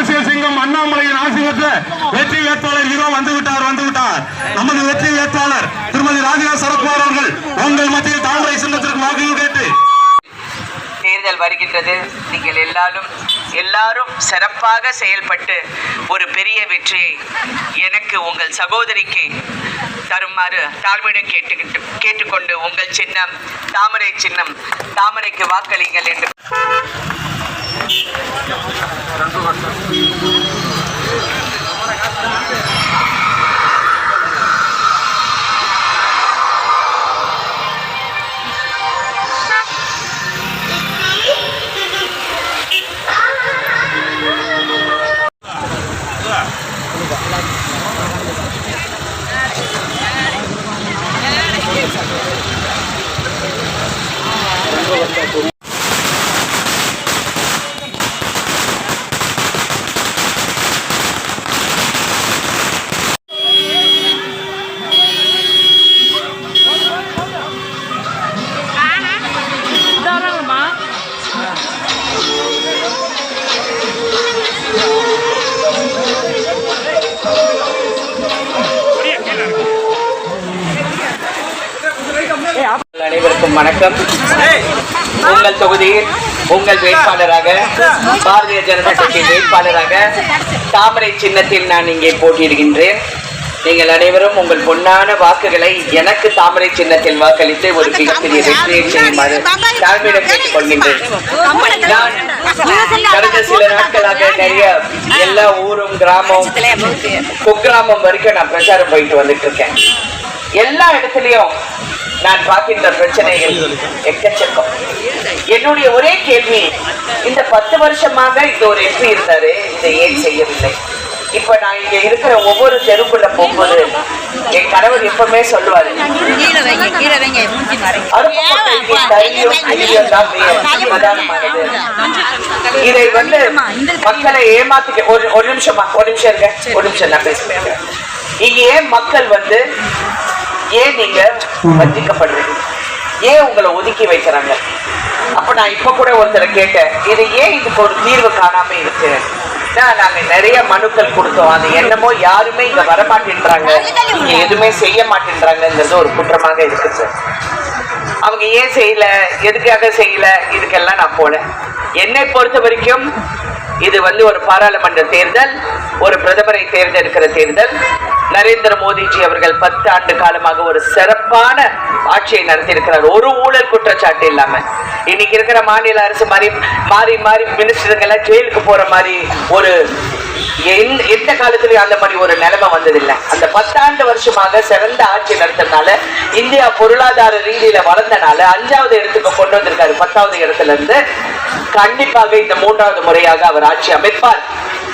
அரசியல் சிங்கம் அண்ணாமலையின் ஆட்சி வெற்றி வேட்பாளர் ஹீரோ வந்து விட்டார் வந்து விட்டார் நமது வெற்றி வேட்பாளர் திருமதி ராதிகா சரத்குமார் அவர்கள் உங்கள் மத்தியில் தாமரை சின்னத்திற்கு வாக்கு கேட்டு. தேர்தல் வருகின்றது. நீங்கள் எல்லாரும் எல்லாரும் சிறப்பாக செயல்பட்டு ஒரு பெரிய வெற்றியை எனக்கு உங்கள் சகோதரிக்கு தருமாறு தாழ்மையுடன் கேட்டுக்கிட்டு கேட்டுக்கொண்டு உங்கள் சின்னம் தாமரை சின்னம் தாமரைக்கு வாக்களிங்கள் என்று 된것 같아요. அனைவருக்கும் வணக்கம். உங்கள் தொகுதியில் உங்கள் வேட்பாளராக பாரதிய ஜனதா கட்சி வேட்பாளராக தாமரை சின்னத்தில் நான் இங்கே போட்டியிடுகின்றேன். நீங்கள் அனைவரும் உங்கள் பொன்னான வாக்குகளை எனக்கு தாமரை சின்னத்தில் வாக்களித்து ஒரு மிகப்பெரிய வெற்றியை செய்யுமாறு தாழ்மையிடம் கேட்டுக்கொள்கின்றேன். நான் கடந்த சில நாட்களாக நிறைய எல்லா ஊரும் கிராமம் குக்கிராமம் வரைக்கும் நான் பிரச்சாரம் போயிட்டு வந்துட்டு இருக்கேன். எல்லா இடத்துலயும் நான் பார்க்கின்ற பிரச்சனைகள் எக்கச்சக்கம். என்னுடைய ஒரே கேள்வி இந்த பத்து வருஷமாக இந்த ஒரு எம்பி இருந்தாரு இதை ஏன் செய்யவில்லை? இப்ப நான் இங்க இருக்கிற ஒவ்வொரு தெருக்குள்ள போகும்போது என் கணவர் எப்பவுமே சொல்லுவாரு இதை வந்து மக்களை ஏமாத்திக்க ஒரு ஒரு நிமிஷமா ஒரு நிமிஷம் இருங்க ஒரு நிமிஷம் நான் பேசுறேன். இங்க மக்கள் வந்து ஏன் நீங்க வஞ்சிக்கப்படுறீங்க? ஏன் உங்களை ஒதுக்கி வைக்கிறாங்க? அப்ப நான் இப்ப கூட ஒருத்தரை கேட்டேன் இது ஏன் இதுக்கு ஒரு தீர்வு காணாம இருக்கு? நாங்க நிறைய மனுக்கள் கொடுத்தோம் அது என்னமோ யாருமே இங்க வரமாட்டேன்றாங்க. இங்க எதுவுமே செய்ய மாட்டேன்றாங்கிறது ஒரு குற்றமாக இருக்கு சார் அவங்க ஏன் செய்யல? எதுக்காக செய்யல? இதுக்கெல்லாம் நான் போல. என்னை பொறுத்த வரைக்கும் இது வந்து ஒரு பாராளுமன்ற தேர்தல் ஒரு பிரதமரை தேர்ந்தெடுக்கிற தேர்தல். நரேந்திர மோடிஜி அவர்கள் பத்து ஆண்டு காலமாக ஒரு சிறப்பான ஆட்சியை நடத்தியிருக்கிறார். ஒரு ஊழல் குற்றச்சாட்டு இல்லாம. இன்னைக்கு இருக்கிற மாநில அரசு மாதிரி மாறி மாறி மினிஸ்டருங்கெல்லாம் ஜெயிலுக்கு போற மாதிரி ஒரு எந்த எந்த காலத்திலயும் அந்த மாதிரி ஒரு நிலைமை வந்ததில்லை. அந்த பத்தாண்டு வருஷமாக சிறந்த ஆட்சி நடத்தினால இந்தியா பொருளாதார ரீதியில வளர்ந்தனால அஞ்சாவது இடத்துக்கு கொண்டு வந்திருக்காரு. பத்தாவது இடத்துல இருந்து கண்டிப்பாக இந்த மூன்றாவது முறையாக அவர் ஆட்சி அமைப்பார்.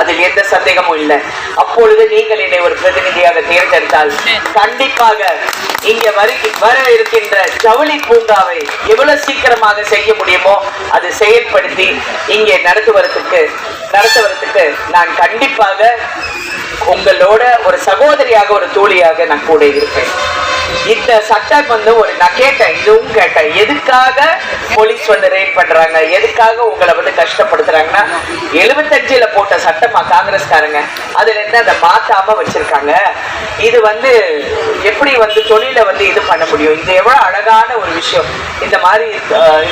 அதில் எந்த சந்தேகமும் இல்லை. அப்பொழுது நீங்கள் என்னை ஒரு பிரதிநிதியாக தேர்ந்தெடுத்தால் கண்டிப்பாக இங்க வரி வர இருக்கின்ற ஜவுளி பூங்காவை எவ்வளவு சீக்கிரமாக செய்ய முடியுமோ அது செயல்படுத்தி இங்கே நடத்துவதற்கு நடத்துவதற்கு நான் கண்டிப்பாக உங்களோட ஒரு சகோதரியாக ஒரு தோழியாக நான் கூட இருப்பேன். இந்த சட்டம் வந்து ஒரு நான் கேட்டேன் இதுவும் கேட்டேன். எதுக்காக போலீஸ் வந்து ரேட் பண்றாங்க? எதுக்காக உங்களை வந்து கஷ்டப்படுத்துறாங்கன்னா எழுபத்தஞ்சுல போட்ட சட்டமா காங்கிரஸ்காரங்க அதுல இருந்து அதை மாத்தாம வச்சிருக்காங்க. இது வந்து எப்படி வந்து தொழிலை வந்து இது பண்ண முடியும்? இது எவ்வளவு அழகான ஒரு விஷயம். இந்த மாதிரி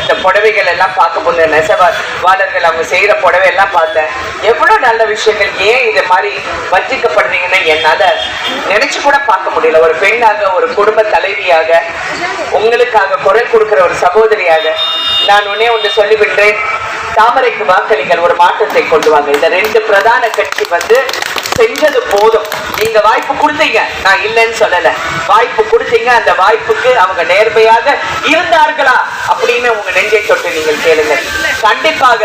இந்த புடவைகள் எல்லாம் பார்க்கும்போது நெசவாளர்கள் அவங்க செய்யற புடவை எல்லாம் பார்த்தேன். எவ்வளவு நல்ல விஷயங்கள். ஏன் இது மாதிரி வஞ்சிக்கப்படுறீங்கன்னு என்னால நினைச்சு கூட பார்க்க முடியல. ஒரு பெண்ணாக ஒரு குடும்ப தலைவியாக உங்களுக்காக குரல் கொடுக்கிற ஒரு சகோதரியாக நான் உன்னே ஒன்று சொல்லிவிட்டேன் தாமரைக்கு வாக்களிகள் ஒரு மாற்றத்தை கொண்டு வாங்க. இந்த ரெண்டு பிரதான கட்சி வந்து செஞ்சது போதும். நீங்க வாய்ப்பு கொடுத்தீங்க. நான் இல்லைன்னு சொல்லல. வாய்ப்பு கொடுத்தீங்க. அந்த வாய்ப்புக்கு அவங்க நேர்மையாக இருந்தார்களா அப்படின்னு உங்க நெஞ்சை தொட்டு நீங்கள் கேளுங்க கண்டிப்பாக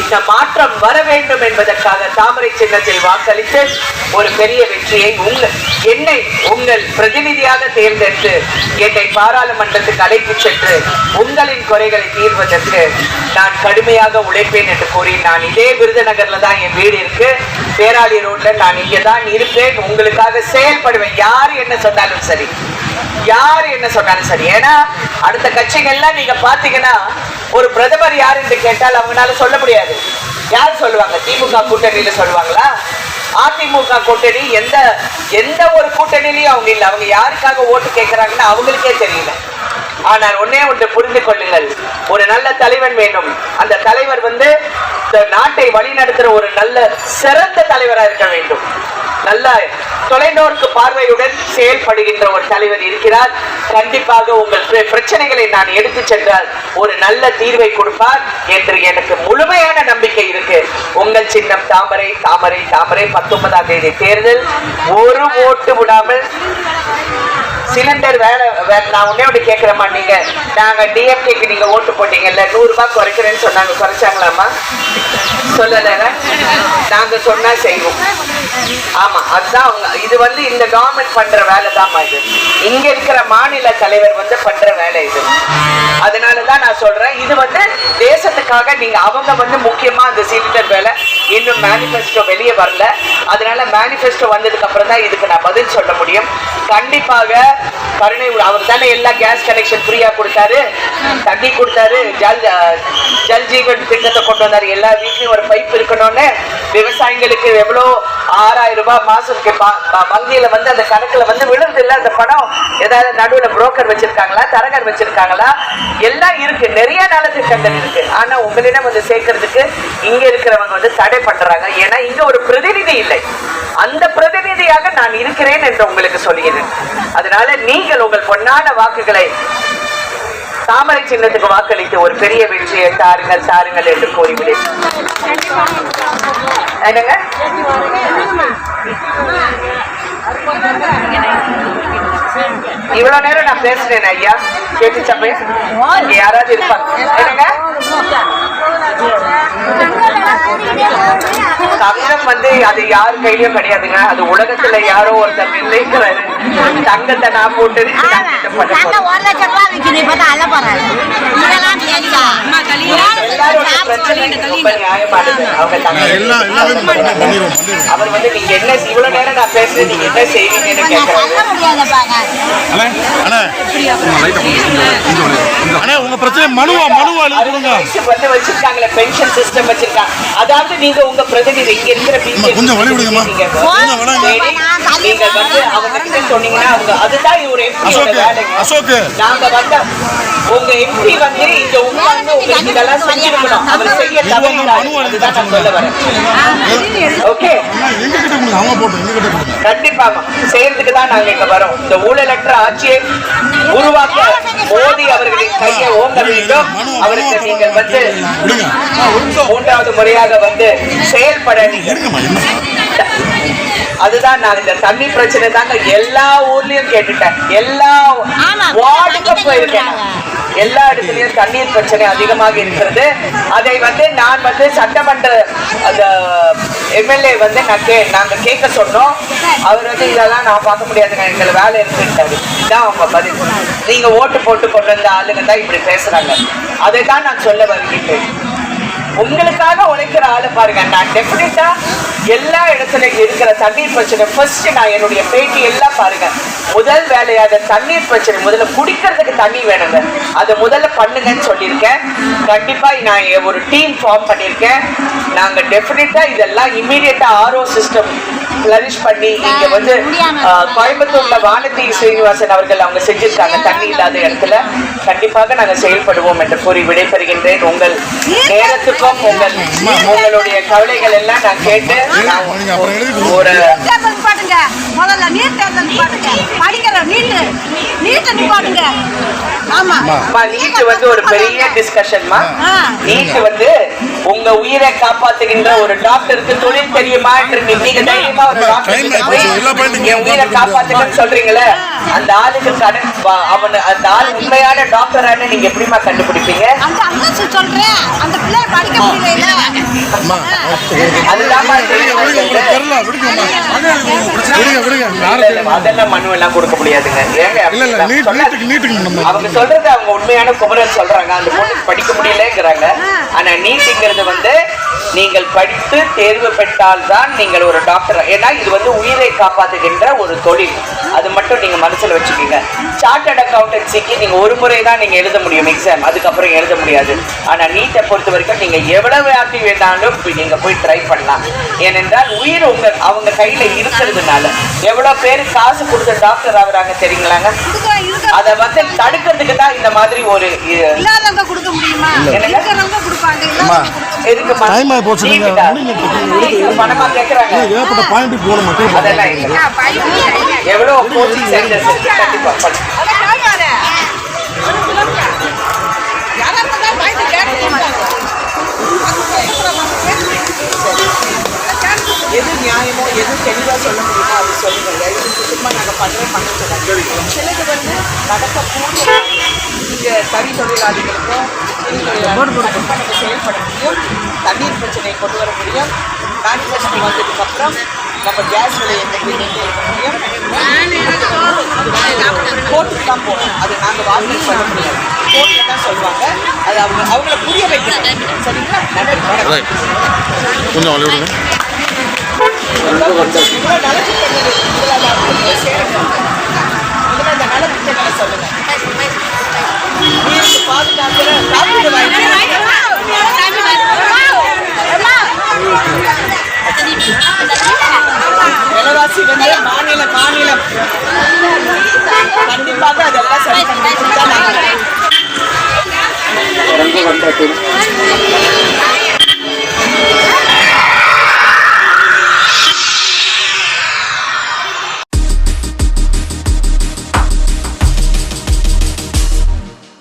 இந்த மாற்றம் வர வேண்டும் என்பதற்காக தாமரை சின்னத்தில் வாக்களித்து ஒரு பெரிய வெற்றியை உங்க என்னை உங்கள் பிரதிநிதியாக தேர்ந்தெடுத்து என்னை பாராளுமன்றத்துக்கு அழைத்து சென்று உங்களின் குறைகளை தீர்வதற்கு நான் கடுமையாக உழைப்பேன் என்று கூறி நான் இதே விருதுநகர்ல தான் என் வீடு இருக்கு. பேராளி ரோட்ல நான் இங்கே தான் இருப்பேன் உங்களுக்காக செயல்படுவேன். யாரு என்ன சொன்னாலும் சரி. யாரு என்ன சொன்னாலும் சரி. ஏன்னா அடுத்த கட்சிகள்லாம் நீங்க பாத்தீங்கன்னா ஒரு பிரதமர் யார் என்று கேட்டால் அவங்களால சொல்ல முடியாது. யார் சொல்லுவாங்க? திமுக கூட்டணியில சொல்லுவாங்களா? அதிமுக கூட்டணி எந்த எந்த ஒரு கூட்டணியிலையும் அவங்க இல்லை. அவங்க யாருக்காக ஓட்டு கேட்கறாங்கன்னு அவங்களுக்கே தெரியல. ஆனால் ஒன்னே ஒன்று புரிந்து கொள்ளுங்கள். ஒரு நல்ல தலைவன் வேண்டும். அந்த தலைவர் வந்து அந்த நாட்டை வழிநடத்துற ஒரு நல்ல சிறந்த தலைவராக இருக்க வேண்டும். நல்ல தொலைநோக்கு பார்வையுடன் செயல்படுகின்ற ஒரு தலைவர் இருக்கிறார். கண்டிப்பாக உங்கள் பிரச்சனைகளை நான் எடுத்து சென்றால் ஒரு நல்ல தீர்வை கொடுப்பார் என்று எனக்கு முழுமையான நம்பிக்கை இருக்கு. உங்கள் சின்னம் தாமரை தாமரை தாமரை பத்தொன்பதாம் தேதி தேர்தல். ஒரு ஓட்டு விடாமல் சிலிண்டர் வேலை நான் உடனே ஒன்று கேட்குறேம்மா நீங்கள் நாங்கள் டிஎம்கேக்கு நீங்கள் ஓட்டு போட்டீங்கல்ல நூறுரூபா குறைக்கிறேன்னு சொன்னாங்க குறைச்சாங்களாம்மா? சொல்லலை நாங்கள் சொன்னால் செய்வோம். ஆமாம் அதுதான் அவங்க இது வந்து இந்த கவர்மெண்ட் பண்ணுற வேலை தான்மா இது. இங்கே இருக்கிற மாநில தலைவர் வந்து பண்ணுற வேலை இது. அதனால தான் நான் சொல்கிறேன் இது வந்து தேசத்துக்காக நீங்கள் அவங்க வந்து முக்கியமாக அந்த சிலிண்டர் வேலை இன்னும் மேனிஃபெஸ்டோ வெளியே வரல. அதனால மேனிஃபெஸ்டோ வந்ததுக்கு அப்புறம் தான் இதுக்கு நான் பதில் சொல்ல முடியும். கண்டிப்பாக கருணை அவர் தானே எல்லா கேஸ் கனெக்ஷன் ஃப்ரீயா கொடுத்தாரு. தண்ணி கொடுத்தாரு. ஜல் அஹ், ஜல் ஜீவன் திட்டத்தை கொண்டு வந்தாரு. எல்லா வீட்லயும் ஒரு பைப் இருக்கணும்னு விவசாயிகளுக்கு எவ்வளோ ஆறாயிரம் ரூபாய் மாசம் வங்கியில வந்து அந்த கணக்குல வந்து விழுந்து இல்ல அந்த பணம் ஏதாவது நடுவில் புரோக்கர் வச்சிருக்காங்களா? தரகர் வச்சிருக்காங்களா? எல்லாம் இருக்கு. நிறைய நலத்திட்டங்கள் இருக்கு. ஆனா உங்களிடம் வந்து சேர்க்கறதுக்கு இங்க இருக்கிறவங்க வந்து தடை பண்றாங்க. ஏன்னா இங்க ஒரு பிரதிநிதி இல்லை. அந்த பிரதிநிதியாக நான் இருக்கிறேன் என்று உங்களுக்கு சொல்கிறேன். அதனால நீங்கள் உங்கள் பொன்னான வாக்குகளை தாமரை சின்னத்துக்கு வாக்களித்து ஒரு பெரிய வெற்றியை தாருங்கள் தாருங்கள் என்று கூறிவிடுவேன் என்னங்க? இவ்வளவு நேரம் நான் பேசுறேன் ஐயா. கேட்டுச்சா பேச. இங்க யாராவது இருப்பாங்க. என்னங்க? தங்கம் வந்து அது யார் கையிலயும் கிடையாதுங்க. அது உலகத்துல யாரோ ஒருத்தர் நிர்ணயிக்கிறாரு தங்கத்தை நான் போட்டு போறாங்க இதெல்லாம் அவர் வந்து நீங்க என்ன இவ்வளவு நேரம் நான் பேசுறேன் நீங்க என்ன செய்வீங்கன்னு உங்க பிரச்சனை மனுவா மனுவா எழுதி அறுபது கொடுங்க வயசு வந்து வச்சிருக்காங்களே பென்ஷன் சிஸ்டம் வச்சிருக்காங்க அதாவது நீங்க உங்க பிரதிநிதி இங்க இருக்கிற கொஞ்சம் வழி விடுங்கம்மா. நீங்க வந்து அவங்க கிட்ட சொன்னீங்கன்னா அவங்க அதுதான் ஒரு எம்பி அசோக் வேலைங்க. அசோக் நாங்க வந்து உங்க எம்பி வந்து இங்க உட்கார்ந்து உங்களுக்கு இதெல்லாம் செஞ்சிருக்கணும். அவர் செய்ய இது வந்து தவறிட்டாரு. மனு அதுதான் நான் சொல்ல வரேன். ஓகே? அண்ணா எங்க கிட்ட கொடுங்க. அவங்க போட்டு எங்க கிட்ட கொடுங்க கண்டிப்பாக செய்யறதுக்கு தான் நாங்க இங்க வரோம். இந்த ஊழலற்ற ஆட்சியை உருவாக்க மோடி அவர்களின் கையை ஓங்க வேண்டும். அவருக்கு நீங்கள் வந்து மூன்றாவது முறையாக வந்து செயல்பட நீங்கள் அதுதான் நான் இந்த தண்ணி பிரச்சனை தாங்க எல்லா ஊர்லயும் கேட்டுட்டேன். எல்லா வார்டுக்கும் போயிருக்கேன். எல்லா இடத்துலயும் தண்ணீர் பிரச்சனை அதிகமாக இருக்கிறது. அதை வந்து நான் வந்து சட்டமன்ற அந்த எம்எல்ஏ வந்து நான் கே நாங்க கேட்க சொன்னோம். அவர் வந்து இதெல்லாம் நான் பார்க்க முடியாதுங்க. எங்களை வேலை இருக்குன்ட்டாரு. இதான் அவங்க பதில். நீங்க ஓட்டு போட்டு கொண்டு வந்த ஆளுங்க தான் இப்படி பேசுறாங்க. அதை தான் நான் சொல்ல வருகின்றேன். உங்களுக்காக உழைக்கிற ஆளு பாருங்க நான் டெஃபினட்டா எல்லா இடத்துலையும் இருக்கிற தண்ணீர் பிரச்சனை ஃபர்ஸ்ட் நான் என்னுடைய பேட்டி எல்லாம் பாருங்க. முதல் வேலையாக தண்ணீர் பிரச்சனை முதல்ல குடிக்கிறதுக்கு தண்ணி வேணுங்க. அதை முதல்ல பண்ணுங்கன்னு சொல்லியிருக்கேன். கண்டிப்பா நான் ஒரு டீம் ஃபார்ம் பண்ணியிருக்கேன். நாங்க டெஃபினட்டா இதெல்லாம் இம்மீடியட்டாக ஆர்ஓ சிஸ்டம் ஃபிளரிஷ் பண்ணி இங்க வந்து கோயம்புத்தூர்ல வானதி ஸ்ரீனிவாசன் அவர்கள் அவங்க செஞ்சிருக்காங்க தண்ணி இல்லாத இடத்துல. கண்டிப்பாக நாங்க செயல்படுவோம் என்று கூறி விடைபெறுகின்றேன். உங்கள் நேரத்துக்கும் உங்கள் உங்களுடைய கவலைகள் எல்லாம் நான் கேட்டு. ஒரு முதல்ல நீட் தேர்தல் நிப்பாட்டுங்க படிக்கிற நீட்டு. நீட்டை நிப்பாட்டுங்க ஆமா. அம்மா, நீட் வந்து ஒரு பெரிய டிஸ்கஷன்மா ஆ. நீட் வந்து உங்க உயிரை காப்பாத்துகின்ற ஒரு டாக்டருக்கு தொழில் தெரியுமா நீங்க தைரியமா ஒரு டாக்டர் என் உயிரை காப்பாத்துங்கன்னு சொல்றீங்களே அந்த ஆளுக்கு கடன் அவனு அந்த ஆள் உண்மையான டாக்டரான நீங்க எப்படிமா கண்டுபிடிப்பீங்க? அந்த சொல்றேன். அந்த பிள்ளை படிக்க முடியல அதெல்லாம் கொடுக்க முடியாதுங்க. அவங்க சொல்றது அவங்க உண்மையான குமரன் சொல்றாங்க. அந்த பொண்ணு படிக்க முடியலங்கிறாங்க. ஆனா நீட்டுங்கிற அப்படிங்கிறது வந்து நீங்கள் படித்து தேர்வு பெற்றால் தான் நீங்கள் ஒரு டாக்டர் ஏன்னா இது வந்து உயிரை காப்பாற்றுகின்ற ஒரு தொழில். அது மட்டும் நீங்க மனசுல வச்சுக்கோங்க. சார்ட்டர்ட் அக்கௌண்டன்சிக்கு நீங்க ஒரு முறை தான் நீங்க எழுத முடியும் எக்ஸாம் அதுக்கப்புறம் எழுத முடியாது. ஆனா நீட்டை பொறுத்த வரைக்கும் நீங்க எவ்வளவு ஆக்டி வேணாலும் போய் நீங்க போய் ட்ரை பண்ணலாம். ஏனென்றால் உயிர் உங்க அவங்க கையில இருக்கிறதுனால. எவ்வளவு பேர் காசு கொடுத்து டாக்டர் ஆகுறாங்க தெரியுங்களாங்க? அதை வந்து தடுக்கிறதுக்கு தான் இந்த மாதிரி ஒரு கொடுக்க முடியுமா? எதுக்கு. பணமா அதெல்லாம் இல்லை. எவ்வளவு கோச்சிங் சென்டர்ஸ் கண்டிப்பா கேட்காத. யாரா இருந்தாலும் வாய்ப்பு கேட்க மாட்டாங்க. எது நியாயமோ எது தெளிவா சொல்ல முடியுமோ அது சொல்லுங்க இதுக்கு சும்மா நாங்க பண்றேன் பண்ண சொல்லுங்க சிலது வந்து நடக்கக்கூடிய இங்க தனி தொழிலாளிகளுக்கும் நம்ம செயல்பட முடியும். தண்ணீர் பிரச்சனையை கொண்டு வர முடியும். மேனிஃபெஸ்டோ வந்ததுக்கு அப்புறம் நம்ம கேஸ் விலையை எப்படி நிர்ணயிக்க முடியும் கோர்ட்டுக்கு தான் போகணும். அது நாங்கள் வார்னிங் பண்ண முடியாது. கோர்ட்டில் தான் அது அவங்க அவங்கள புரிய வைக்கணும். சரிங்களா? கொஞ்சம் மாநில மாநிலம் கண்டிப்பாக அதெல்லாம் சரி பண்ணி கொடுத்தா நாங்கள் orang tuh kan